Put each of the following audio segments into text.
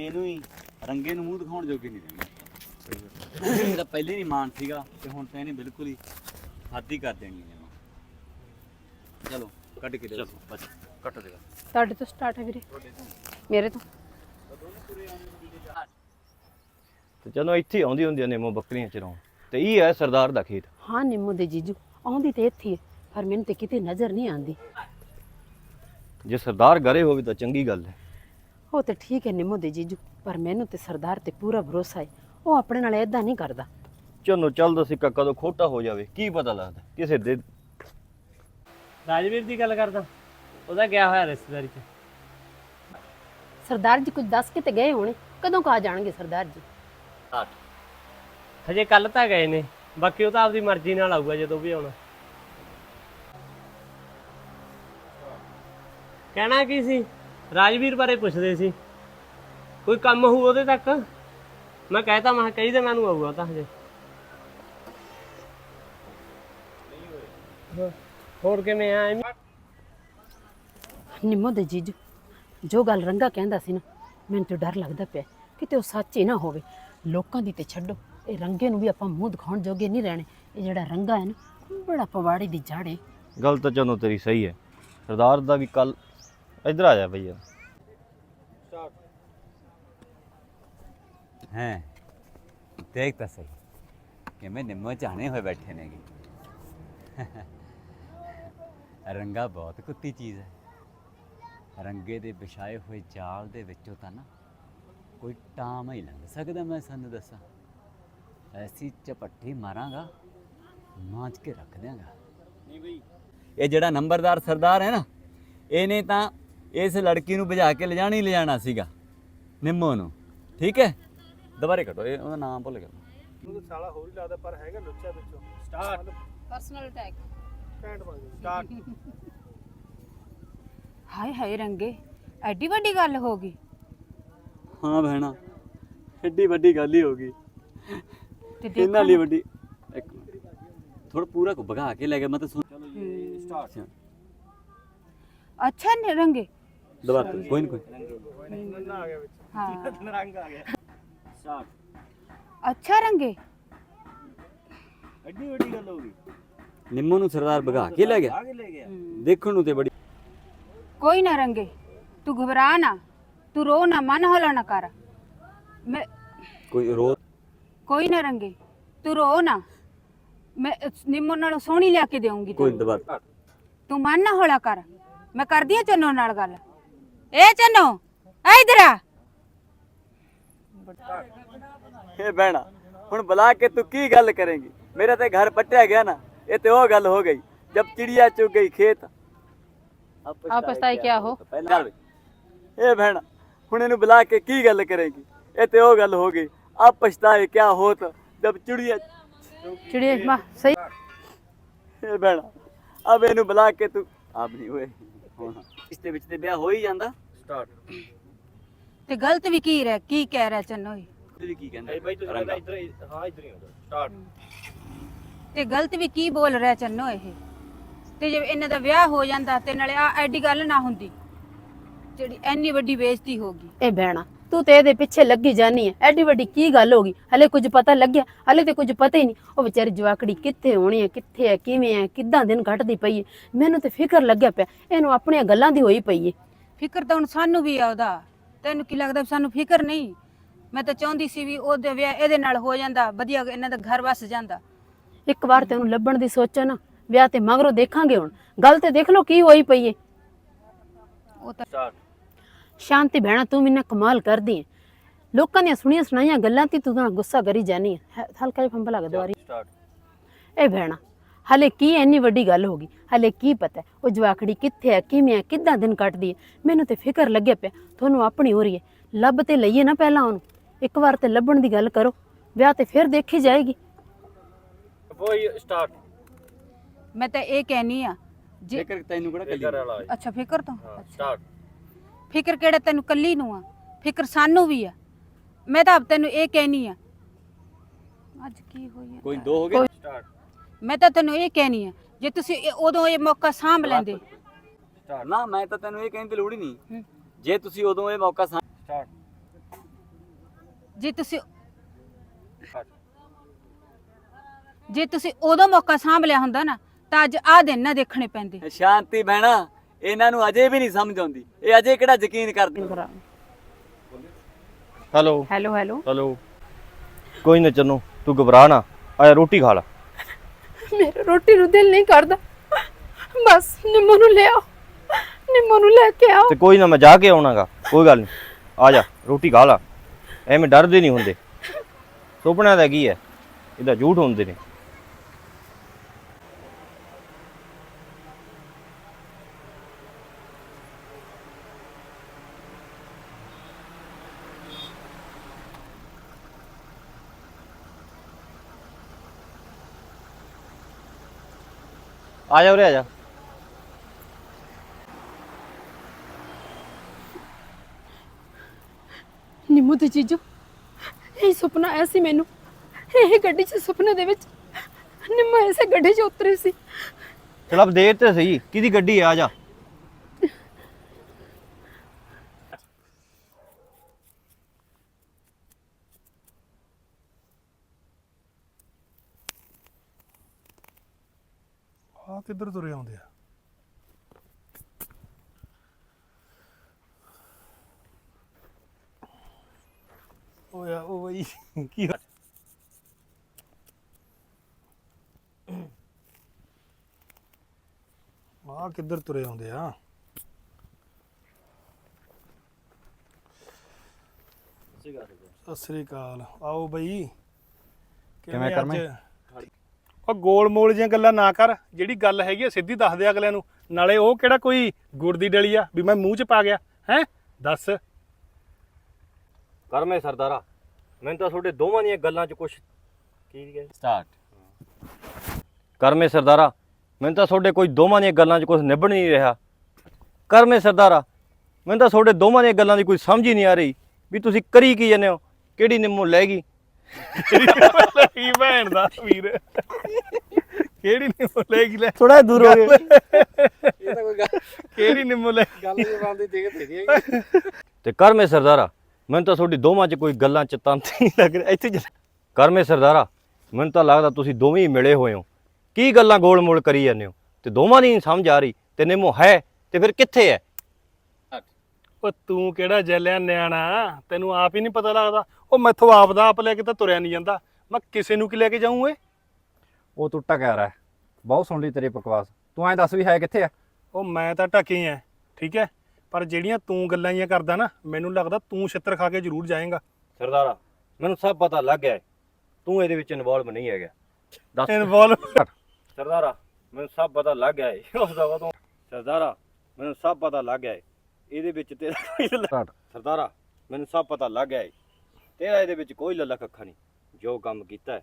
ਇਹਨੂੰ ਹੀ ਰੰਗੇ ਨੂੰ ਮੂੰਹ ਦਿਖਾਉਣ ਜੋਗੇ ਨਹੀਂ ਰਹਿੰਦੇ। ਇਹਦਾ ਪਹਿਲੇ ਨਹੀਂ ਮਾਨ ਸੀਗਾ ਤੇ ਹੁਣ ਤਾਂ ਇਹਨੇ ਬਿਲਕੁਲ ਹੀ ਹੱਦ ਹੀ ਕਰ ਦੇਣੀ ਹੈ। ਚਲੋ ਕੱਢ ਕੇ ਦੇ ਬਸ ਕੱਟ ਦੇਗਾ ਤੁਹਾਡੇ ਤੋਂ ਸਟਾਰਟ ਹੈ ਵੀਰੇ। ਮੇਰੇ ਤੋਂ? ਤੇ ਜਦੋਂ ਇੱਥੇ ਆਉਂਦੀ ਹੁੰਦੀਆਂ ਨੇਮੋ ਬੱਕਰੀਆਂ ਚਰਾਉਣ ਤੇ ਇਹ ਹੈ ਸਰਦਾਰ ਦਾ ਖੇਤ। ਹਾਂ ਨਿੰਮੋ ਦੇ ਜੀਜੂ ਆਉਂਦੀ ਤੇ ਇੱਥੇ ਹੀ ਪਰ ਮੈਨੂੰ ਤੇ ਕਿਤੇ ਨਜ਼ਰ ਨਹੀਂ ਆਉਂਦੀ। ਜੇ ਸਰਦਾਰ ਘਰੇ ਹੋਵੇ ਤਾਂ ਚੰਗੀ ਗੱਲ ਹੈ। ਉਹ ਤੇ ਠੀਕ ਹੈ ਨਿੰਮੋ ਦੇ ਜੀਜੂ ਪਰ ਮੈਨੂੰ ਤੇ ਸਰਦਾਰ ਤੇ ਪੂਰਾ ਭਰੋਸਾ ਹੈ ਉਹ ਆਪਣੇ ਨਾਲ ਏਦਾਂ ਨਹੀਂ ਕਰਦਾ। ਚਲੋ ਚੱਲਦਾ ਸਿੱਕਾ ਕਦੋਂ ਖੋਟਾ ਹੋ ਜਾਵੇ ਕੀ ਪਤਾ ਲੱਗਦਾ ਕਿਸੇ ਦੇ ਰਾਜਵੀਰ ਦੀ ਗੱਲ ਕਰਦਾ ਉਹਦਾ ਗਿਆ ਹੋਇਆ ਰਿਸ਼ਤੇਦਾਰੀ ਚ। ਸਰਦਾਰ ਜੀ ਕੁਝ ਦੱਸ ਕੇ ਤੇ ਗਏ ਹੋਣੇ ਕਦੋਂ ਕਾ ਜਾਣਗੇ ਸਰਦਾਰ ਜੀ? ਹਜੇ ਕੱਲ ਤਾਂ ਗਏ ਨੇ ਬਾਕੀ ਉਹ ਤਾਂ ਆਪਦੀ ਮਰਜ਼ੀ ਨਾਲ ਆਊਗਾ ਜਦੋਂ ਵੀ ਆਉਣਾ। ਕਹਿਣਾ ਕੀ ਸੀ? ਰਾਜਵੀਰ ਬਾਰੇ ਪੁੱਛਦੇ ਸੀ। ਕੋਈ ਕੰਮ ਹੋਊ ਉਹਦੇ ਤੱਕ? ਮੈਂ ਕਹਿਤਾ ਮੈਂ ਕਿਹਾ ਕਈ ਦਿਨਾਂ ਨੂੰ ਆਊਗਾ ਉਹ ਤਾਂ ਹਜੇ। ਹਾਂ, ਹੋਰ ਕਿਵੇਂ ਆ? ਐਵੇਂ ਨਿੰਮੋ ਦੇ ਜੀਜੂ ਜੋ ਗੱਲ ਰੰਗਾ ਕਹਿੰਦਾ ਸੀ ਨਾ ਮੈਨੂੰ ਤੇ ਡਰ ਲੱਗਦਾ ਪਿਆ। ਕਿਤੇ ਉਹ ਸੱਚ ਹੀ ਨਾ ਹੋਵੇ। ਲੋਕਾਂ ਦੀ ਤੇ ਛੱਡੋ। ਇਹ ਰੰਗੇ ਨੂੰ ਵੀ ਆਪਾਂ ਮੂੰਹ ਦਿਖਾਉਣ ਜੋਗੇ ਨਹੀਂ ਰਹਿਣੇ। ਇਹ ਜਿਹੜਾ ਰੰਗਾ ਹੈ ਨਾ ਬੜਾ ਪਵਾੜੀ ਦੀ ਜੜ ਗੱਲ ਤਾਂ ਚਲੋ ਤੇਰੀ ਸਹੀ ਹੈ। ਸਰਦਾਰ ਦਾ ਵੀ ਕੱਲ ਇੱਧਰ ਆ ਜਾ ਭਈਆ ਹੈ। ਦੇਖ ਤਾਂ ਸਹੀ। ਕਿਵੇਂ ਨਿੰਮੋ ਚਾਹਣੇ ਹੋਏ ਬੈਠੇ ਨੇਗੇ। ਰੰਗਾ ਬਹੁਤ ਕੁੱਤੀ ਚੀਜ਼ ਹੈ। ਰੰਗੇ ਦੇ ਵਿਛਾਏ ਹੋਏ ਜਾਲ ਦੇ ਵਿੱਚੋਂ ਤਾਂ ਨਾ ਕੋਈ ਟਾਮ ਹੀ ਲੰਘ ਸਕਦਾ ਮੈਂ ਸਾਨੂੰ ਦੱਸਾਂ। ਐਸੀ ਚਪੱਟੀ ਮਾਰਾਂਗਾ ਮਾਂਜ ਕੇ ਰੱਖ ਦਿਆਂਗਾ। ਨਹੀਂ ਬਈ। ਇਹ ਜਿਹੜਾ ਨੰਬਰਦਾਰ ਸਰਦਾਰ ਹੈ ਨਾ ਇਹਨੇ ਤਾਂ ਇਸ ਲੜਕੀ ਨੂੰ ਭਜਾ ਕੇ ਲਿਜਾਣਾ ਹੀ ਲਿਜਾਣਾ ਸੀਗਾ ਨਿੰਮੋ ਨੂੰ। ਠੀਕ ਹੈ? ਦੁਬਾਰੇ ਕੱਟੋ ਇਹ ਉਹਦਾ ਨਾਮ ਭੁੱਲ ਗਿਆ। ਉਹਨੂੰ ਸਾਲਾ ਹੋਰ ਹੀ ਲੱਗਦਾ ਪਰ ਹੈਗਾ ਲੁੱਚਾ ਵਿੱਚੋਂ। ਸਟਾਰਟ ਪਰਸਨਲ ਅਟੈਕ ਘੈਂਟ ਬਣ ਗਿਆ ਸਟਾਰਟ ਹਾਏ ਹਾਏ ਰੰਗੇ ਐਡੀ ਵੱਡੀ ਗੱਲ ਹੋ ਗਈ। ਹਾਂ ਭੈਣਾ ਐਡੀ ਵੱਡੀ ਗੱਲ ਹੀ ਹੋ ਗਈ। ਤੇ ਇਹਨਾਂ ਲਈ ਵੱਡੀ ਇੱਕ ਥੋੜਾ ਪੂਰਾ ਕੋ ਭਗਾ ਕੇ ਲੈ ਗਿਆ ਮੈਂ ਤਾਂ ਸੁਣ ਚਲੋ ਜੀ ਸਟਾਰਟ ਅੱਛਾ ਨੇ ਰੰਗੇ ਦੁਬਾਰਾ ਤੋਂ, ਕੋਈ ਨਹੀਂ ਕੋਈ ਨੰਨਾ ਆ ਗਿਆ ਵਿੱਚ ਹਾਂ। ਰੰਗ ਆ ਗਿਆ ਸਟਾਰਟ ਅੱਛਾ ਰੰਗੇ। ਐਡੀ ਵੱਡੀ ਗੱਲ ਹੋ ਗਈ। ਨਿੰਮੋ ਨੂੰ ਸਰਦਾਰ ਭਗਾ ਕੇ ਲੈ ਗਿਆ। ਆਗੇ ਲੈ ਗਿਆ। ਦੇਖਣ ਨੂੰ ਤੇ ਬੜੀ ਕੋਈ ਨਾ ਰੰਗੇ ਤੂੰ ਘਬਰਾ ਨਾ। ਤੂੰ ਰੋ ਨਾ ਮਨ ਹੌਲਾ ਨਾ ਕਰ। ਮੈਂ ਕੋਈ ਰੋ ਕੋਈ ਨਾ ਰੰਗੇ ਤੂੰ ਰੋ ਨਾ। ਮੈਂ ਨਿੰਮੋ ਨਾਲ ਸੋਹਣੀ ਲਿਆ ਕੇ ਦੇਵਾਂਗੀ ਕੋਈ ਤੈਨੂੰ। ਦੁਬਾਰਾ ਤੂੰ ਮਨ ਨਾ ਹੌਲਾ ਕਰ। ਮੈਂ ਕਰਦੀ ਆ ਚੰਨੋ ਨਾਲ ਗੱਲ। ਏ ਚੰਨੋ ਆ ਇਧਰ ਆ। ਇਹ ਬਹਿਣਾ ਹੁਣ ਬੁਲਾ ਕੇ ਤੂੰ ਕੀ ਗੱਲ ਕਰੇਂਗੀ? ਮੇਰਾ ਤੇ ਘਰ ਪੱਟਿਆ ਗਿਆ ਨਾ ਇਹ ਤੇ ਉਹ ਗੱਲ ਹੋ ਗਈ ਜਬ ਚਿੜੀਆ ਚੁਗ ਗਈ ਖੇਤ। ਆਪ ਪਛਤਾਏ ਕਿਆ ਹੋ? ਪਹਿਲਾਂ ਇਹ ਭੈਣਾ ਹੁਣ ਇਹਨੂੰ ਬੁਲਾ ਕੇ ਕੀ ਗੱਲ ਕਰੇਗੀ? ਇਹ ਤੇ ਉਹ ਗੱਲ ਹੋ ਗਈ ਆਪ ਪਛਤਾਏ ਕਿਆ ਹੋਤ ਜਬ ਚਿੜੀਆ ਚਿੜੀਏ ਮਾ ਸਹੀ। ਇਹ ਭੈਣਾ ਅਬ ਇਹਨੂੰ ਬੁਲਾ ਕੇ ਤੂੰ ਆਪ ਨਹੀਂ ਹੋਏ ਹੁਣ। ਇਸ ਦੇ ਵਿੱਚ ਤੇ ਵਿਆਹ ਹੋ ਹੀ ਜਾਂਦਾ। ਸਟਾਰਟ ਤੇ ਗਲਤ ਵੀ ਕੀ ਰਹਿ ਕੀ ਕਹਿ ਰਿਹਾ ਚੰਨੋ ਇਹ? ਤੁਸੀਂ ਕੀ ਕਹਿੰਦੇ ਬਾਈ ਤੁਸੀਂ ਰੰਗਾ। ਇੱਧਰ ਹੀ- ਹਾਂ ਇੱਧਰ ਹੀ ਹੁੰਦਾ ਸਟਾਰਟ ਤੇ ਗਲਤ ਵੀ ਕੀ ਬੋਲ ਰਿਹਾ ਚੰਨੋ ਇਹ? ਤੇ ਜੇ ਇਹਨਾਂ ਦਾ ਵਿਆਹ ਹੋ ਜਾਂਦਾ ਤੇ ਨਾਲੇ ਆ ਐਡੀ ਗੱਲ ਨਾ ਹੁੰਦੀ ਜਿਹੜੀ ਐਨੀ ਵੱਡੀ ਬੇਇੱਜ਼ਤੀ ਹੋ ਗਈ। ਇਹ ਭੈਣਾ ਤੂੰ ਤੇ ਇਹਦੇ ਪਿੱਛੇ ਲੱਗੀ ਜਾਨੀ ਹੈ ਐਡੀ ਵੱਡੀ ਕੀ ਗੱਲ ਹੋ ਗਈ? ਹਲੇ ਕੁਝ ਪਤਾ ਲੱਗਿਆ? ਹਲੇ ਤੇ ਕੁਝ ਪਤਾ ਹੀ ਨਹੀਂ। ਉਹ ਵਿਚਾਰੀ ਜਵਾਕੜੀ ਕਿੱਥੇ ਹੋਣੀ ਹੈ ਕਿੱਥੇ ਹੈ ਕਿਵੇਂ ਹੈ ਕਿੱਦਾਂ ਦਿਨ ਕੱਟਦੀ ਪਈ ਹੈ ਮੈਨੂੰ ਤੇ ਫਿਕਰ ਲੱਗਿਆ ਪਿਆ। ਇਹਨੂੰ ਆਪਣੀਆਂ ਗੱਲਾਂ ਦੀ ਹੋਈ ਪਈ ਹੈ ਫਿਕਰ ਤਾਂ ਹੁਣ ਸਾਨੂੰ ਵੀ ਆ ਉਹਦਾ। ਤੈਨੂੰ ਕੀ ਲੱਗਦਾ ਸਾਨੂੰ ਫਿਕਰ ਨਹੀਂ? ਮੈਂ ਤਾਂ ਚਾਹੁੰਦੀ ਸੀ ਵੀ ਉਹਦੇ ਵਿਆਹ ਇਹਦੇ ਨਾਲ ਹੋ ਜਾਂਦਾ ਵਧੀਆ ਇਹਨਾਂ ਦਾ ਘਰ ਵਸ ਜਾਂਦਾ। ਇੱਕ ਵਾਰ ਤੇ ਉਹਨੂੰ ਲੱਭਣ ਦੀ ਸੋਚੋ ਨਾ। ਵਿਆਹ ਤੇ ਮਗਰੋਂ ਦੇਖਾਂਗੇ ਹੁਣ। ਗੱਲ ਤੇ ਦੇਖ ਲਓ ਕੀ ਹੋਈ ਪਈ ਹੈ ਉਹ ਤਾਂ ਸ਼ਾਂਤੀ ਭੈਣਾ ਤੂੰ ਮੈਨਾਂ ਕਮਾਲ ਕਰਦੀ ਹੈ ਲੋਕਾਂ ਦੀਆਂ ਸੁਣੀਆਂ ਸੁਣਾਈਆਂ ਗੱਲਾਂ ਤੇ ਤੂੰ ਤਾਂ ਗੁੱਸਾ ਕਰੀ ਜਾਨੀ ਹੈ ਹਲਕਾ ਜਿਹਾ ਫੰਬਾ ਲੱਗਦਾ ਵਾਰੀ। ਇਹ ਭੈਣਾ ਹਲੇ ਕੀ ਇੰਨੀ ਵੱਡੀ ਗੱਲ ਹੋ ਗਈ? ਹਲੇ ਕੀ ਪਤਾ? ਉਹ ਜਵਾਕੜੀ ਕਿੱਥੇ ਹੈ ਕਿਵੇਂ ਹੈ ਕਿੱਦਾਂ ਦਿਨ ਕੱਟਦੀ ਹੈ ਮੈਨੂੰ ਤੇ ਫਿਕਰ ਲੱਗਿਆ ਪਿਆ। ਤੁਹਾਨੂੰ ਆਪਣੀ ਹੋ ਰਹੀ ਹੈ ਲੱਭ ਤੇ ਲਈਏ ਨਾ ਪਹਿਲਾਂ ਉਹਨੂੰ। ਇੱਕ ਵਾਰ ਤੇ ਲੱਭਣ ਦੀ ਗੱਲ ਕਰੋ। ਵਿਆਹ ਤੇ ਫਿਰ ਦੇਖੀ ਜਾਏਗੀ। ਬੋਈ ਸਟਾਰਟ ਮੈਂ ਤਾਂ ਇਹ ਕਹਿਨੀ ਆ ਜੇ ਜੇਕਰ ਤੈਨੂੰ ਕਿਹੜਾ ਕੱਲੀ ਅੱਛਾ ਫਿਕਰ ਤੋਂ? ਅੱਛਾ ਸਟਾਰਟ ਫਿਕਰ ਕਿਹੜਾ ਤੈਨੂੰ ਕੱਲੀ ਨੂੰ ਆ? ਫਿਕਰ ਸਾਨੂੰ ਵੀ ਆ। ਮੈਂ ਤਾਂ ਆਪ ਤੈਨੂੰ ਇਹ ਕਹਿਨੀ ਆ। ਅੱਜ ਕੀ ਹੋਈ ਆ? ਕੋਈ ਦੋ ਹੋ ਗਏ? ਸਟਾਰਟ ਮੈਂ ਤਾਂ ਤੈਨੂੰ ਇਹ ਕਹਿਨੀ ਆ ਜੇ ਤੁਸੀਂ ਇਹ- ਉਦੋਂ ਇਹ ਮੌਕਾ ਸਾਂਭ ਲੈਂਦੇ। ਨਾ ਮੈਂ ਤਾਂ ਤੈਨੂੰ ਇਹ ਕਹਿਣ ਦੀ ਲੋੜ ਹੀ ਨਹੀਂ। ਹੂੰ। ਜੇ ਤੁਸੀਂ ਉਦੋਂ ਇਹ ਮੌਕਾ ਸਾ- ਸਟਾਰਟ ਜੇ ਤੁਸੀਂ ਜੇ ਤੁਸੀਂ ਉਦੋਂ ਮੌਕਾ ਸਾਂਭ ਲਿਆ ਹੁੰਦਾ ਨਾ ਤਾਂ ਅੱਜ ਆਹ ਦਿਨ ਨਾ ਦੇਖਣੇ ਪੈਂਦੇ। ਸ਼ਾਂਤੀ ਬਹਿਣਾ ਇਹਨਾਂ ਨੂੰ ਅਜੇ ਵੀ ਨਹੀਂ ਸਮਝ ਆਉਂਦੀ। ਇਹ ਅਜੇ ਕਿਹੜਾ ਯਕੀਨ ਕਰਦੇ ਹੈਲੋ। Hello hello. ਹੈਲੋ। ਕੋਈ ਨਾ ਚੰਨੂ ਤੂੰ ਘਬਰਾ ਨਾ। ਆਇਆ ਰੋਟੀ ਖਾ ਲੈ। ਮੇਰਾ ਰੋਟੀ ਨੂੰ ਦਿਲ ਨਹੀਂ ਕਰਦਾ। ਬਸ ਨਿੰਮੋ ਨੂੰ ਲੈ ਆਓ। ਨਿੰਮੋ ਨੂੰ ਲੈ ਕੇ ਆਓ। ਤੇ ਕੋਈ ਨਾ ਮੈਂ ਜਾ ਕੇ ਆਉਣਾਗਾ। ਕੋਈ ਗੱਲ ਨਹੀਂ। ਆ ਜਾ ਰੋਟੀ ਖਾ ਲਾ। ਐਵੇਂ ਡਰਦੇ ਨਹੀਂ ਹੁੰਦੇ। ਸੁਪਨਿਆਂ ਦਾ ਕੀ ਹੈ? ਇਹਦਾ ਝੂਠ ਹੁੰਦੇ ਨੇ। ਆ ਜਾ ਉਰੇ ਆ ਜਾ। ਨਿੰਮੋ ਤੇ ਜੀਜੂ ਇਹ ਸੁਪਨਾ ਆਇਆ ਸੀ ਮੈਨੂੰ। ਇਹ ਗੱਡੀ 'ਚ ਸੁਪਨੇ ਦੇ ਵਿੱਚ ਨਿੰਮੋ ਐਸੇ ਗੱਡੀ 'ਚ ਉਤਰੀ ਸੀ। ਚਲ ਅਬ ਦੇਰ ਤੇ ਸਹੀ ਕਿਹਦੀ ਗੱਡੀ ਆ ਜਾ। ਆ ਕਿੱਧਰ ਤੁਰੇ ਆਉਂਦੇ ਆ? ਓਏ ਆ ਉਹ ਬਈ ਕੀ ਹੋਇਆ? ਆ ਕਿੱਧਰ ਤੁਰੇ ਆਉਂਦੇ ਆ? ਸਤਿ ਸ੍ਰੀ ਅਕਾਲ ਆਓ ਬਈ ਕਿਵੇਂ ਕਰਮੇ? ਉਹ ਗੋਲ ਮੋਲ ਜਿਹੀਆਂ ਗੱਲਾਂ ਨਾ ਕਰ ਜਿਹੜੀ ਗੱਲ ਹੈਗੀ ਆ ਸਿੱਧੀ ਦੱਸ ਦੇ ਅਗਲਿਆਂ ਨੂੰ। ਨਾਲੇ ਉਹ ਕਿਹੜਾ ਕੋਈ ਗੁੜ ਦੀ ਡਲੀ ਆ ਵੀ ਮੈਂ ਮੂੰਹ 'ਚ ਪਾ ਗਿਆ ਹੈ? ਦੱਸ। ਕਰਮੇ ਸਰਦਾਰਾ। ਮੈਨੂੰ ਤਾਂ ਤੁਹਾਡੇ ਦੋਵਾਂ ਦੀਆਂ ਗੱਲਾਂ 'ਚ ਕੁਝ ਕੀ ਗਿਆ? ਸਟਾਰਟ ਕਰਮੇ ਸਰਦਾਰਾ। ਮੈਨੂੰ ਤਾਂ ਤੁਹਾਡੇ ਕੋਈ ਦੋਵਾਂ ਦੀਆਂ ਗੱਲਾਂ 'ਚ ਕੁਝ ਨਿਭਣ ਨਹੀਂ ਰਿਹਾ। ਕਰਮੇ ਸਰਦਾਰਾ। ਮੈਨੂੰ ਤਾਂ ਤੁਹਾਡੇ ਦੋਵਾਂ ਦੀਆਂ ਗੱਲਾਂ ਦੀ ਕੋਈ ਸਮਝ ਹੀ ਨਹੀਂ ਆ ਰਹੀ ਵੀ ਤੁਸੀਂ ਕਰੀ ਕੀ ਜਾਂਦੇ ਹੋ? ਕਿਹੜੀ ਨਿੰਮੋ ਲੈ ਗਈ? ਕੀ ਭੈਣ ਦਾ ਵੀਰ? ਕਿਹੜੀ ਨਿੰਮੋ ਲੈ ਗਈ ਲੈ? ਥੋੜਾ ਦੂਰ ਹੋ ਗਏ। ਇਹ ਤਾਂ ਕੋਈ ਗੱਲ ਕਿਹੜੀ ਨਿੰਮੋ ਲੈ ਗੱਲ ਇਹ ਬੰਦੀ ਦੇਖ ਤੇਰੀ ਤੇ ਕਰਮੇ ਸਰਦਾਰਾ ਮੈਨੂੰ ਤਾਂ ਤੁਹਾਡੀ ਦੋਵਾਂ 'ਚ ਕੋਈ ਗੱਲਾਂ 'ਚ ਤੰਤ ਨਹੀਂ ਲੱਗ ਰਿਹਾ। ਇੱਥੇ ਜਾ- ਕਰਮੇ ਸਰਦਾਰਾ ਮੈਨੂੰ ਤਾਂ ਲੱਗਦਾ ਤੁਸੀਂ ਦੋਵੇਂ ਹੀ ਮਿਲੇ ਹੋਏ ਹੋ। ਕੀ ਗੱਲਾਂ ਗੋਲ-ਮੋਲ ਕਰੀ ਜਾਂਦੇ ਹੋ? ਤੇ ਦੋਵਾਂ ਦੀ ਨਹੀਂ ਸਮਝ ਆ ਰਹੀ ਤੇ ਨਿੰਮੋ ਹੈ ਤੇ ਫਿਰ ਕਿੱਥੇ ਹੈ? ਉਹ ਤੂੰ ਕਿਹੜਾ ਜੈਲਿਆ ਨਿਆਣਾ? ਤੈਨੂੰ ਆਪ ਹੀ ਨਹੀਂ ਪਤਾ ਲੱਗਦਾ। ਉਹ ਮੈਥੋਂ ਆਪ ਦਾ ਆਪ ਲੈ ਕੇ ਤਾਂ ਤੁਰਿਆ ਨਹੀਂ ਜਾਂਦਾ। ਮੈਂ ਕਿਸੇ ਨੂੰ ਕੀ ਲੈ ਕੇ ਜਾਊਂ ਓਏ? ਉਹ ਤੂੰ ਟਕਿਆ ਰਹਿ। ਬਹੁਤ ਸੁਣ ਲਈ ਤੇਰੀ ਬਕਵਾਸ। ਤੂੰ ਐਂ ਦੱਸ ਵੀ ਹੈ ਕਿੱਥੇ ਆ? ਉਹ ਮੈਂ ਤਾਂ ਢਕੇ ਆ ਠੀਕ ਹੈ? ਪਰ ਜਿਹੜੀਆਂ ਤੂੰ ਗੱਲਾਂ ਜੀਆਂ ਕਰਦਾ ਨਾ ਮੈਨੂੰ ਲੱਗਦਾ ਤੂੰ ਛਿੱਤਰ ਖਾ ਕੇ ਜ਼ਰੂਰ ਜਾਏਗਾ। ਸਰਦਾਰਾ ਮੈਨੂੰ ਸਭ ਪਤਾ ਲੱਗ ਗਿਆ ਹੈ। ਤੂੰ ਇਹਦੇ ਵਿੱਚ ਇਨਵੋਲਵ ਨਹੀਂ ਹੈਗਾ। ਦੱਸ। ਇਨਵੋਲਵ ਸਰਦਾਰਾ ਮੈਨੂੰ ਸਭ ਪਤਾ ਲੱਗ ਗਿਆ ਹੈ ਉਸ ਦਾ ਤੂੰ ਸਰਦਾਰਾ ਮੈਨੂੰ ਸਭ ਪਤਾ ਲੱਗ ਗਿਆ ਹੈ ਇਹਦੇ ਵਿੱਚ ਤੇਰਾ ਕੋਈ. ਸਰਦਾਰਾ ਮੈਨੂੰ ਸਭ ਪਤਾ ਲੱਗ ਗਿਆ ਹੈ ਤੇਰਾ ਇਹਦੇ ਵਿੱਚ ਕੋਈ ਲੱਲਾ ਕੱਖਾ ਨਹੀਂ। ਜੋ ਕੰਮ ਕੀਤਾ ਹੈ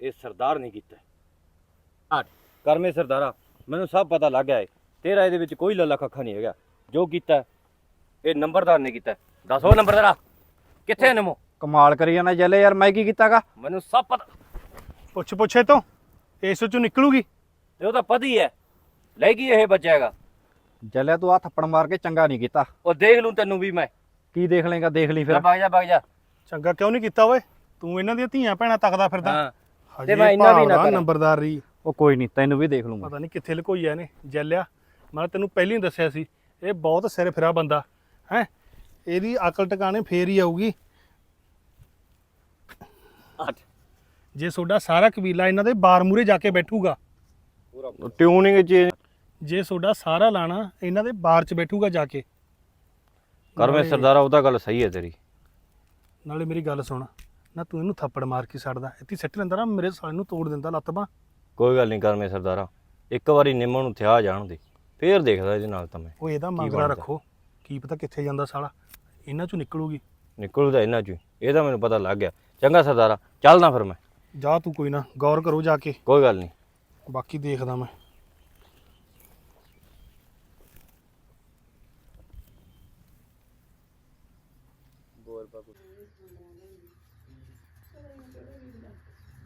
ਇਹ ਸਰਦਾਰ ਨਹੀਂ ਕੀਤਾ ਹੈ। ਕਰਮੇ ਸਰਦਾਰਾ ਮੈਨੂੰ ਸਭ ਪਤਾ ਲੱਗ ਗਿਆ ਹੈ ਤੇਰਾ ਇਹਦੇ ਵਿੱਚ ਕੋਈ ਲੱਲਾ ਕੱਖਾ ਨਹੀਂ ਹੈਗਾ। ਜੋ ਕੀਤਾ ਹੈ, ਇਹ ਨੰਬਰਦਾਰ ਨੇ ਕੀਤਾ ਹੈ। ਦੱਸੋ ਨੰਬਰਦਾਰਾ ਕਿੱਥੇ ਹੈ ਨਮੋ? ਕਮਾਲ ਕਰੀ ਜਾਂਦਾ ਜੱਲੇ ਯਾਰ ਮੈਂ ਕੀ ਕੀਤਾਗਾ? ਮੈਨੂੰ ਸਭ ਪਤਾ। ਪੁੱਛ ਪੁੱਛੇ ਤੋਂ। ਇਸ ਚੋਂ ਨਿਕਲੂਗੀ। ਇਹ ਉਹਦਾ ਪਤੀ ਹੈ ਲੈ ਗਈ ਇਹ ਬਚੇਗਾ ਜੱਲੇ ਤੂੰ ਆ ਥੱਪੜ ਮਾਰ ਕੇ ਚੰਗਾ ਨਹੀਂ ਕੀਤਾ। ਉਹ ਦੇਖ ਲੂੰ ਤੈਨੂੰ ਵੀ ਮੈਂ। ਕੀ ਦੇਖ ਲੇਗਾ ਦੇਖ ਲਈ ਜਾ ਫਿਰ ਵਗ ਜਾ ਵਗ ਜਾ। ਚੰਗਾ ਕਿਉਂ ਨਹੀਂ ਕੀਤਾ ਓਏ? ਤੂੰ ਇਹਨਾਂ ਦੀਆਂ ਧੀਆਂ ਭੈਣਾਂ ਤੱਕਦਾ ਫਿਰਦਾ। ਹਾਂ। ਹਜੇ ਮੈਂ ਇੰਨਾ ਵੀ ਨਾ ਕਰਾਂ। ਨੰਬਰਦਾਰੀ ਉਹ ਕੋਈ ਨਹੀਂ ਤੈਨੂੰ ਵੀ ਦੇਖ ਲੂੰਗਾ। ਪਤਾ ਨਹੀਂ ਕਿੱਥੇ ਲੁਕੋਈਆ ਨੇ ਜੈਲਿਆ। ਮੈਂ ਤੈਨੂੰ ਪਹਿਲਾਂ ਹੀ ਦੱਸਿਆ ਸੀ ਇਹ ਬਹੁਤ ਸਿਰ ਫਿਰਾ ਬੰਦਾ। ਹੈ? ਇਹਦੀ ਅਕਲ ਟਿਕਾਣੇ ਫੇਰ ਹੀ ਆਊਗੀ। ਜੇ ਤੁਹਾਡਾ ਸਾਰਾ ਕਬੀਲਾ ਇਹਨਾਂ ਦੇ ਬਾਰ ਮੂਰੇ ਜਾ ਕੇ ਬੈਠੂਗਾ। ਟਿਊਨਿੰਗ ਚ ਜੇ ਤੁਹਾਡਾ ਸਾਰਾ ਲਾਣਾ ਇਹਨਾਂ ਦੇ ਬਾਰ 'ਚ ਬੈਠੂਗਾ ਜਾ ਕੇ। ਕਰਮੇ ਸਰਦਾਰਾ ਉਹਦਾ ਗੱਲ ਸਹੀ ਹੈ ਤੇਰੀ। ਨਾਲੇ ਮੇਰੀ ਗੱਲ ਸੁਣ। ਨਾ ਤੂੰ ਇਹਨੂੰ ਥੱਪੜ ਮਾਰ ਕੇ ਛੱਡਦਾ। ਇੱਥੇ ਸੱਟ ਲੈਂਦਾ ਨਾ ਮੇਰੇ ਸਾਲੇ ਨੂੰ ਤੋੜ ਦਿੰਦਾ ਲੱਤ ਬਾਂਹ। ਕੋਈ ਗੱਲ ਨਹੀਂ ਕਰਮੇ ਸਰਦਾਰਾ। ਇੱਕ ਵਾਰੀ ਨਿੰਮੋ ਨੂੰ ਥਿਆ ਜਾਣ ਦੇ। ਫੇਰ ਦੇਖਦਾ ਇਹਦੇ ਨਾਲ ਤਾਂ ਮੈਂ। ਉਹ ਇਹਦਾ ਮੰਗਰਾ ਬਣਦਾ? ਰੱਖੋ। ਕੀ ਪਤਾ ਕਿੱਥੇ ਜਾਂਦਾ ਸਾਲਾ। ਇਹਨਾਂ 'ਚੋਂ ਨਿਕਲੂਗੀ। ਨਿਕਲੂਦਾ ਇਹਨਾਂ ਚੋਂ ਹੀ। ਇਹ ਤਾਂ ਮੈਨੂੰ ਪਤਾ ਲੱਗ ਗਿਆ। ਚੰਗਾ ਸਰਦਾਰਾ ਚੱਲਦਾ ਫਿਰ ਮੈਂ। ਜਾ ਤੂੰ ਕੋਈ ਨਾ। ਗੌਰ ਕਰੋ ਜਾ ਕੇ। ਕੋਈ ਗੱਲ ਨਹੀਂ। ਬਾਕੀ ਦੇਖਦਾ ਮੈਂ।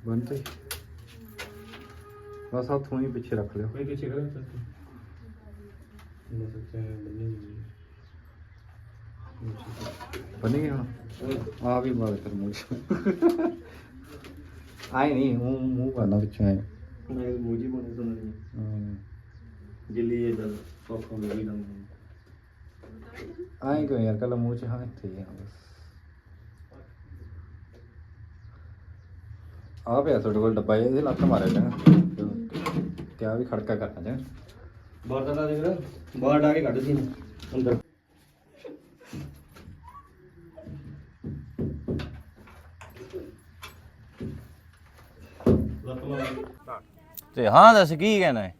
ਬੰਤੇ ਬਸ ਆ ਤੂੰ ਹੀ ਪਿੱਛੇ ਰੱਖ ਲਿਓ। ਕੋਈ ਪਿੱਛੇ ਕਰੇ ਬੰਨੀ ਗਈ ਹੁਣ? ਆ ਵੀ ਬਾਤ ਕਰ ਮੂੰਹ ਚ ਆਏ ਨਹੀਂ ਮੂੰਹ ਮੂੰਹ ਕਰਨਾ ਪਿੱਛੇ ਆਏ। ਮੈਂ ਮੂਜੀ ਬਣੇ ਸੁਣਨੀ ਜਿੱਲੀ ਇਹ ਦਲ ਸੌਖਾ ਮੇਰੀ ਨਾ ਆਏ ਕਿਉਂ ਯਾਰ ਕੱਲ ਮੂੰਹ ਚ ਹਾਂ ਇੱਥੇ ਹੀ ਆ ਬਸ। ਆ ਪਿਆ ਤੁਹਾਡੇ ਕੋਲ ਡੱਬਾ ਇਹਦੇ ਲੱਤ ਮਾਰਿਆ ਜਾਣਾ। ਕਿਆ ਵੀ ਖੜਕਾ ਕਰਨਾ ਜਾਣਾ। ਬਾਹਰ ਦਾ ਦੇਖ ਬਾਹਰ ਡਾ ਕੇ ਕੱਢ ਸੀ। ਅੰਦਰ। ਤੇ ਹਾਂ ਦੱਸ ਕੀ ਕਹਿਣਾ ਹੈ?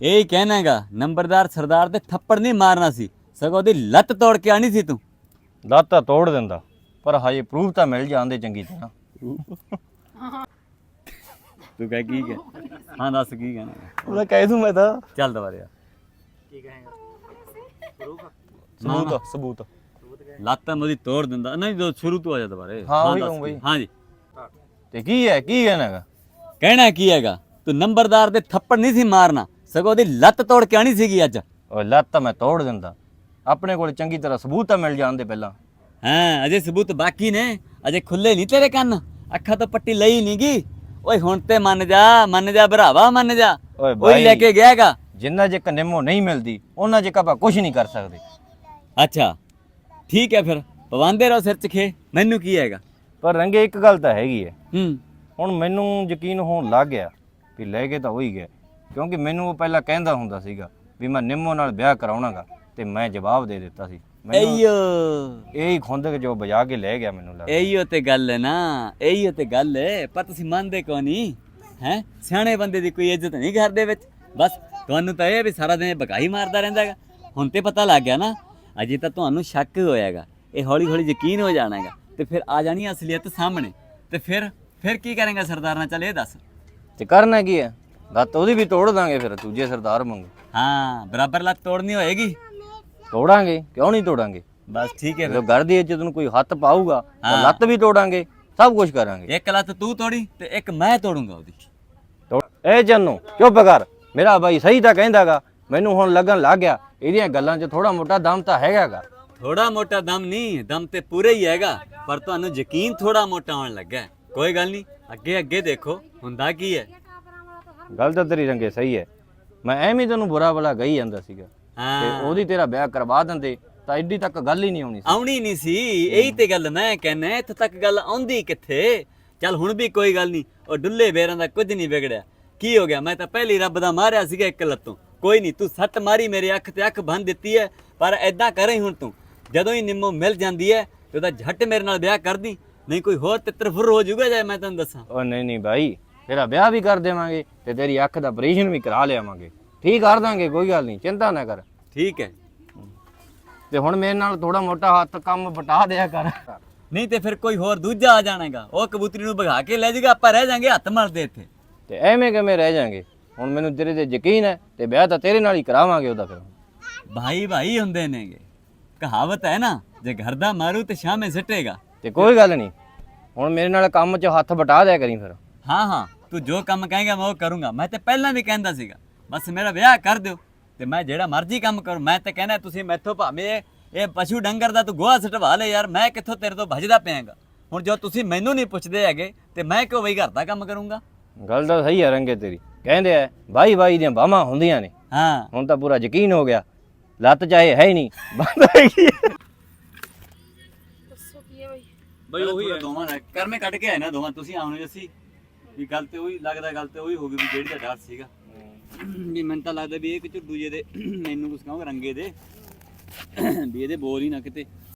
ਇਹ ਕਹਿਣਾ ਹੈਗਾ ਨੰਬਰਦਾਰ ਸਰਦਾਰ ਤੇ ਥੱਪੜ ਨਹੀਂ ਮਾਰਨਾ ਸੀ। ਸਗੋਂ ਉਹਦੀ ਲੱਤ ਤੋੜ ਕੇ ਆਣੀ ਸੀ ਤੂੰ। ਲੱਤ ਤਾਂ ਤੋੜ ਦਿੰਦਾ ਪਰ ਹਜੇ ਪ੍ਰੂਫ ਤਾਂ ਮਿਲ ਜਾਂਦੇ ਚੰਗੀ ਤਰ੍ਹਾਂ। ਤੂੰ ਕਹਿ ਕੀ ਕਹਿ? ਹਾਂ ਦੱਸ ਕੀ ਕਹਿਣਾ? ਉਹਦਾ ਕਹਿ ਦੂੰ ਮੈਂ ਤਾਂ। ਚੱਲ ਦੁਬਾਰੇ ਆ। ਸਬੂਤ ਸਬੂਤ ਲੱਤ ਮੈਂ ਉਹਦੀ ਤੋੜ ਦਿੰਦਾ। ਨਹੀਂ ਦੋ ਸ਼ੁਰੂ ਤੋਂ ਆ ਜਾ ਦੁਬਾਰੇ। ਹਾਂ, ਉਹੀ ਦੱਸ ਕਹੂੰ ਬਈ। ਕੀ- ਹਾਂ ਜੀ। ਤੇ ਕੀ ਹੈ ਕੀ ਕਹਿਣਾ ਹੈਗਾ? ਕਹਿਣਾ ਕੀ ਹੈਗਾ? ਤੂੰ ਨੰਬਰਦਾਰ ਦੇ ਥੱਪੜ ਨਹੀਂ ਸੀ ਮਾਰਨਾ। ਸਗੋਂ ਉਹਦੀ ਲੱਤ ਤੋੜ ਕੇ ਆਣੀ ਸੀਗੀ ਅੱਜ। ਉਹ ਲੱਤ ਤਾਂ ਮੈਂ ਤੋੜ ਦਿੰਦਾ। ਆਪਣੇ ਕੋਲ ਚੰਗੀ ਤਰ੍ਹਾਂ ਸਬੂਤ ਤਾਂ ਮਿਲ ਜਾਂਦੇ ਪਹਿਲਾਂ। ਹਾਂ ਅਜੇ ਸਬੂਤ ਬਾਕੀ ਨੇ। ਅਜੇ ਖੁੱਲੇ ਨਹੀਂ ਤੇਰੇ ਕੰਨ। ਅੱਖਾਂ ਤੋਂ ਪੱਟੀ ਲਈ ਨੀ ਗੀ ਓਏ ਹੁਣ ਤੇ ਮੰਨ ਜਾ ਮੰਨ ਜਾ ਭਰਾਵਾ ਮੰਨ ਜਾ। ਓਏ ਲੈ। ਕੇ ਗਿਆਗਾ ਜਿੰਨਾ ਜੇ ਨਿੰਮੋ ਨਹੀਂ ਮਿਲਦੀ ਉਹਨਾਂ ਜੇ ਆਪਾਂ ਕੁਝ ਨਹੀਂ ਕਰ ਸਕਦੇ। ਅੱਛਾ ਠੀਕ ਹੈ ਫਿਰ। ਪਵਾਉਂਦੇ ਰਹੋ ਸਿਰ ਚ ਖੇ ਮੈਨੂੰ ਕੀ ਹੈਗਾ? ਪਰ ਰੰਗੇ ਇੱਕ ਗੱਲ ਤਾਂ ਹੈਗੀ ਹੈ। ਹੂੰ। ਹੁਣ ਮੈਨੂੰ ਯਕੀਨ ਹੋਣ ਲੱਗ ਗਿਆ ਵੀ ਲੈ ਕੇ ਤਾਂ ਹੋਈ ਗਿਆ ਕਿਉਂਕਿ ਮੈਨੂੰ ਉਹ ਪਹਿਲਾਂ ਕਹਿੰਦਾ ਹੁੰਦਾ ਸੀਗਾ ਵੀ ਮੈਂ ਨਿੰਮੋ ਨਾਲ ਵਿਆਹ ਕਰਾਉਣਾਗਾ ਤੇ ਮੈਂ ਜਵਾਬ ਦੇ ਦਿੱਤਾ ਸੀ। ਐਯੋ ਇਹ ਖੁੰਦਕ ਜੋ ਵਜਾ ਕੇ ਲੈ ਗਿਆ ਮੈਨੂੰ ਲੱਗਦਾ। ਐਯੋ ਤੇ ਗੱਲ ਹੈ ਨਾ ਐਯੋ ਤੇ ਗੱਲ ਹੈ ਪਰ ਤੁਸੀਂ ਮੰਨਦੇ ਕੋ ਨਹੀਂ? ਹੈ? ਸਿਆਣੇ ਬੰਦੇ ਦੀ ਕੋਈ ਇੱਜ਼ਤ ਨਹੀਂ ਘਰ ਦੇ ਵਿੱਚ। ਬਸ ਤੁਹਾਨੂੰ ਤਾਂ ਇਹ ਵੀ ਸਾਰਾ ਦਿਨ ਬਕਾਈ ਮਾਰਦਾ ਰਹਿੰਦਾ ਹੈਗਾ। ਹੁਣ ਤੇ ਪਤਾ ਲੱਗ ਗਿਆ ਨਾ ਅਜੇ ਤਾਂ ਤੁਹਾਨੂੰ ਸ਼ੱਕ ਹੋਇਆਗਾ। ਇਹ ਹੌਲੀ ਹੌਲੀ ਯਕੀਨ ਹੋ ਜਾਣਾ ਹੈਗਾ। ਤੇ ਫਿਰ ਆ ਜਾਣੀ ਅਸਲੀਅਤ ਸਾਹਮਣੇ। ਤੇ ਫਿਰ ਫਿਰ ਕੀ ਕਰੇਗਾ ਸਰਦਾਰ ਨਾਲ? ਚੱਲ ਇਹ ਦੱਸ। ਤੇ ਕਰਨਾ ਕੀ ਹੈ? ਲੱਤ ਉਹਦੀ ਵੀ ਤੋੜ ਦਾਂਗੇ ਫਿਰ ਦੂਜੇ ਸਰਦਾਰ ਮੰਗੂ ਹਾਂ ਬਰਾਬਰ ਲੱਤ ਤੋੜਨੀ ਹੋਏਗੀ। ਤੋੜਾਂਗੇ? ਕਿਉਂ ਨਹੀਂ ਤੋੜਾਂਗੇ? ਬਸ ਠੀਕ ਹੈ ਜਦੋਂ ਘਰ ਦੀ ਇੱਜ਼ਤ ਨੂੰ ਕੋਈ ਹੱਥ ਪਾਊਗਾ ਤਾਂ ਹਾਂ। ਲੱਤ ਵੀ ਤੋੜਾਂਗੇ ਸਭ ਕੁਝ ਕਰਾਂਗੇ। ਇੱਕ ਲੱਤ ਤੂੰ ਤੋੜੀ ਤੇ ਇੱਕ ਮੈਂ ਤੋੜੂੰਗਾ ਉਹਦੀ। ਤੋੜ ਏ ਜੰਨੂ ਚੁੱਪ ਕਰ। ਮੇਰਾ ਬਾਈ ਸਹੀ ਤਾਂ ਕਹਿੰਦਾਗਾ ਮੈਨੂੰ ਹੁਣ ਲੱਗਣ ਲੱਗ ਗਿਆ ਇਹਦੀਆਂ ਗੱਲਾਂ 'ਚ ਥੋੜਾ ਮੋਟਾ ਦਮ ਤਾਂ ਹੈਗਾਗਾ। ਥੋੜਾ ਮੋਟਾ ਦਮ ਨਹੀਂ ਦਮ ਤੇ ਪੂਰਾ ਹੀ ਹੈਗਾ ਪਰ ਤੁਹਾਨੂੰ ਯਕੀਨ ਥੋੜਾ ਮੋਟਾ ਆਉਣ ਲੱਗਾ ਹੈ। ਕੋਈ ਗੱਲ ਨਹੀਂ ਅੱਗੇ ਅੱਗੇ ਦੇਖੋ ਹੁੰਦਾ ਕੀ ਹੈ। ਗੱਲ ਤਾਂ ਤੇਰੀ ਰੰਗੇ ਸਹੀ ਹੈ। ਮੈਂ ਐਵੇਂ ਹੀ ਤੈਨੂੰ ਬੁਰਾ ਭਲਾ ਗਈ ਜਾਂਦਾ ਸੀਗਾ। ਤੇ ਹਾਂ। ਉਹਦੀ ਤੇਰਾ ਵਿਆਹ ਕਰਵਾ ਦਿੰਦੇ ਤਾਂ ਐਡੀ ਤੱਕ ਗੱਲ ਹੀ ਨਹੀਂ ਆਉਣੀ ਸੀ। ਆਉਣੀ ਨਹੀਂ ਸੀ ਇਹੀ ਤੇ ਗੱਲ ਮੈਂ ਕਹਿੰਨਾ ਇੱਥੇ ਤੱਕ ਗੱਲ ਆਉਂਦੀ ਕਿੱਥੇ? ਚੱਲ ਹੁਣ ਵੀ ਕੋਈ ਗੱਲ ਨਹੀਂ ਉਹ ਡੁੱਲੇ ਬੇਰਾਂ ਦਾ ਕੁਝ ਨਹੀਂ ਵਿਗੜਿਆ। ਕੀ ਹੋ ਗਿਆ? ਮੈਂ ਤਾਂ ਪਹਿਲੀ ਰੱਬ ਦਾ ਮਾਰਿਆ ਸੀਗਾ ਇੱਕ ਲੱਤੋਂ। ਕੋਈ ਨਹੀਂ ਤੂੰ ਸੱਟ ਮਾਰੀ ਮੇਰੇ ਅੱਖ ਤੇ ਅੱਖ ਬੰਨ ਦਿੱਤੀ ਹੈ ਪਰ ਐਦਾਂ ਕਰੇ ਹੁਣ ਤੂੰ। ਜਦੋਂ ਹੀ ਨਿੰਮੋ ਮਿਲ ਜਾਂਦੀ ਹੈ ਤੇ ਉਹਦਾ ਝੱਟ ਮੇਰੇ ਨਾਲ ਵਿਆਹ ਕਰਦੀ। ਨਹੀਂ ਕੋਈ ਹੋਰ ਤਿੱਤਰ ਫੁਰ ਹੋ ਜਾਊਗਾ ਜੇ ਮੈਂ ਤੈਨੂੰ ਦੱਸਾਂ। ਉਹ ਨਹੀਂ ਨਹੀਂ ਭਾਈ ਤੇਰਾ ਵਿਆਹ ਵੀ ਕਰ ਦੇਵਾਂਗੇ ਤੇ ਤੇਰੀ ਅੱਖ ਦਾ ਆਪਰੇਸ਼ਨ ਵੀ ਕਰਾ ਲਿਆਵਾਂਗੇ। ਠੀਕ ਕਰ ਦਾਂਗੇ ਕੋਈ ਗੱਲ ਨਹੀਂ ਚਿੰਤਾ ਨਾ ਕਰ। ਠੀਕ ਹੈ ਤੇ ਹੁਣ ਮੇਰੇ ਨਾਲ ਥੋੜਾ ਮੋਟਾ ਹੱਥ ਕੰਮ ਬਟਾ ਦਿਆ ਕਰ। ਨਹੀਂ ਤੇ ਫਿਰ ਕੋਈ ਹੋਰ ਦੂਜਾ ਆ ਜਾਣਾਗਾ। ਉਹ ਕਬੂਤਰੀ ਨੂੰ ਭਗਾ ਕੇ ਲੈ ਜਾਏਗਾ ਆਪਾਂ ਰਹਿ ਜਾਾਂਗੇ ਹੱਥ ਮਲਦੇ ਇੱਥੇ। ਤੇ ਐਵੇਂ ਕਿਵੇਂ ਰਹਿ ਜਾਾਂਗੇ? ਹੁਣ ਮੈਨੂੰ ਤੇਰੇ ਤੇ ਯਕੀਨ ਹੈ ਤੇ ਵਿਆਹ ਤਾਂ ਤੇਰੇ ਨਾਲ ਹੀ ਕਰਾਵਾਂਗੇ ਉਹਦਾ ਫਿਰ। ਭਾਈ ਭਾਈ ਹੁੰਦੇ ਨੇਗੇ। ਕਹਾਵਤ ਹੈ ਨਾ ਜੇ ਘਰ ਦਾ ਮਾਰੂ ਤੇ ਸ਼ਾਮੇ ਸਿੱਟੇਗਾ। ਤੇ ਕੋਈ ਗੱਲ ਨਹੀਂ। ਹੁਣ ਮੇਰੇ ਨਾਲ ਕੰਮ 'ਚ ਹੱਥ ਬਟਾ ਦਿਆ ਕਰੀ ਫਿਰ। ਹਾਂ ਹਾਂ ਤੂੰ ਜੋ ਕੰਮ ਕਹੇਗਾ ਮੈਂ ਉਹ ਕਰੂੰਗਾ। ਮੈਂ ਤੇ ਪਹਿਲਾਂ ਵੀ ਕਹਿੰਦਾ ਸੀਗਾ ਬਸ ਮੇਰਾ ਵਿਆਹ ਕਰ ਦਿਓ। ਤੇ ਮੈਂ ਜਿਹੜਾ ਮਰਜ਼ੀ ਕੰਮ ਕਰੂੰ ਮੈਂ ਤੇ ਕਹਿੰਦਾ ਤੁਸੀਂ ਮੈਥੋਂ ਭਾਵੇਂ ਇਹ ਪਸ਼ੂ ਡੰਗਰ ਦਾ ਤੂੰ ਗੋਹਾ ਸਟਵਾ ਲੈ ਯਾਰ ਮੈਂ ਕਿੱਥੋਂ ਤੇਰੇ ਤੋਂ ਭਜਦਾ ਪਿਆਂਗਾ? ਹੁਣ ਜੋ ਤੁਸੀਂ ਮੈਨੂੰ ਨਹੀਂ ਪੁੱਛਦੇ ਹੈਗੇ ਤੇ ਮੈਂ ਕਿਉਂ ਬਈ ਘਰ ਦਾ ਕੰਮ ਕਰੂੰਗਾ? ਗੱਲ ਤਾਂ ਸਹੀ ਹੈ ਰੰਗੇ ਤੇਰੀ। ਕਹਿੰਦੇ ਆ ਭਾਈ ਭਾਈ ਦੀਆਂ ਬਾਹਾਂ ਹੁੰਦੀਆਂ ਨੇ। ਹਾਂ। ਹੁਣ ਤਾਂ ਪੂਰਾ ਯਕੀਨ ਹੋ ਗਿਆ। ਲੱਤ ਚਾਹੇ ਹੈ ਹੀ ਨਹੀਂ ਬੰਦ ਹੈਗੀ ਹੈ ਬਈ? ਉਹੀ ਹੈ ਦੋਵਾਂ ਦਾ ਕਰਮੇ ਕੱਢ ਕੇ ਆਏ ਨਾ ਦੋਵਾਂ ਤੁਸੀਂ ਆਉਣੇ ਅਸੀਂ ਵੀ ਗੱਲ ਤੇ ਉਹੀ ਲੱਗਦਾ ਗੱਲ ਤੇ ਉਹੀ ਹੋ ਗਈ ਵੀ ਜਿਹੜੀ ਦਾ ਡਰ ਸੀਗਾ। ਵੀ ਮੈਨੂੰ ਤਾਂ ਲੱਗਦਾ ਵੀ ਇਹ ਕਿ ਝੁੱਡੂ ਜੇ ਦੇ, ਮੈਨੂੰ ਕੁਛ ਕਹੋਗੇ ਰੰਗੇ ਦੇ। ਵੀ ਇਹਦੇ ਬੋਲ ਹੀ ਨਾ ਕਿਤੇ।